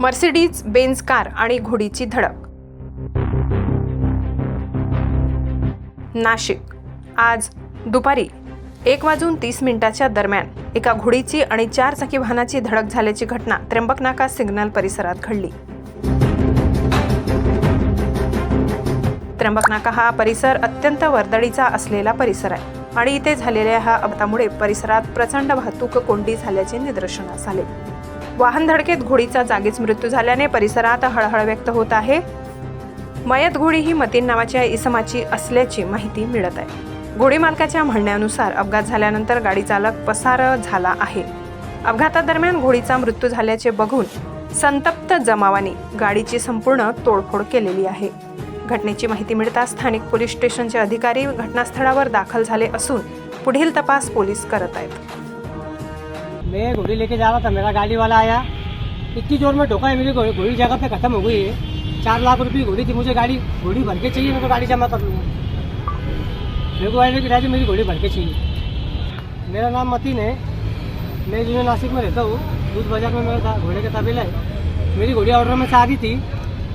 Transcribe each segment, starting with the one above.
Mercedes Benz car आणि घोडीची धडक. नाशिक. आज दुपारी एक वाजून तीस मिनिटाच्या दरम्यान एका घोडीची आणि चार चाकी वाहनाची धडक झाल्याची घटना त्र्यंबक नाका सिग्नल परिसरात घडली. त्र्यंबकनाका हा परिसर अत्यंत वर्दळीचा असलेला परिसर आहे. आणि इथे झालेल्या ह्या अपघातामुळे परिसरात प्रचंड वाहतूक कोंडी झाल्याचे निदर्शनास आले. वाहन धडकेत घोडीचा जागीच मृत्यू झाल्याने परिसरात हळहळ व्यक्त होत आहे. मयत घोडी ही मतीन नावाच्या इसमाची असल्याची माहिती मिळत आहे. घोडी मालकाच्या म्हणण्यानुसार अपघात झाल्यानंतर गाडी चालक पसार झाला आहे. अपघातादरम्यान घोडीचा मृत्यू झाल्याचे बघून संतप्त जमावाने गाडीची संपूर्ण तोडफोड केलेली आहे. घटनेची माहिती मिळताच स्थानिक पोलीस स्टेशनचे अधिकारी घटनास्थळावर दाखल झाले असून पुढील तपास पोलीस करत आहेत. मैं घोड़ी लेके जा रहा था मेरा गाड़ी वाला आया। इतनी जोर में ठोका है मेरी घोड़ी घोड़ी जगह पे खत्म हो गई है। चार लाख रुपये घोड़ी थी मुझे गाड़ी घोड़ी भर के चाहिए मेरे को गाड़ी जमा कर लूँगा। मेरे को वाले मेरी घोड़ी भर के चाहिए। मेरा नाम मतीन है। मैं जो नासिक में रहता हूँ दूध बाजार में मेरा घोड़े का तबेला है। मेरी घोड़ी ऑर्डर में से आ रही थी।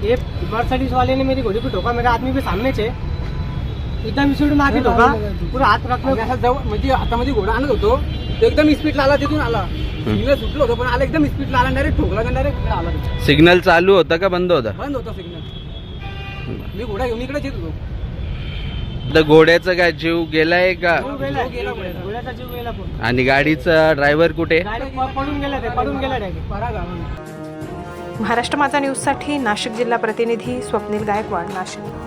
ये मर्सडीज वाले ने मेरी घोड़ी को ठोका मेरा आदमी भी सामने से एकदम स्पीड आके ठोका पूरा हाथ रख आणि असा जवळ म्हणजे हातामध्ये घोडा आणत होतो तो एकदम स्पीडला आला। तिथून आला सिग्नल सुटलं होतं पण आला एकदम स्पीडला आला डायरेक्ट ठोकला डायरेक्ट आला. सिग्नल चालू होता का बंद होता? बंद होता सिग्नल मी घोडा घेऊन इकडेच येत होतो तर घोड्याचा काय जीव गेलाय का? गेला जीव गेला घोड्याचा. घोड्याचा जीव गेला पण आणि गाडीचा ड्रायव्हर कुठे? गाडी पडून गेला ते पडून गेला डायरेक्ट. परा गावाला महाराष्ट्र माझा न्यूजसाठी नाशिक जिल्हा प्रतिनिधी स्वप्नील गायकवाड नाशिक.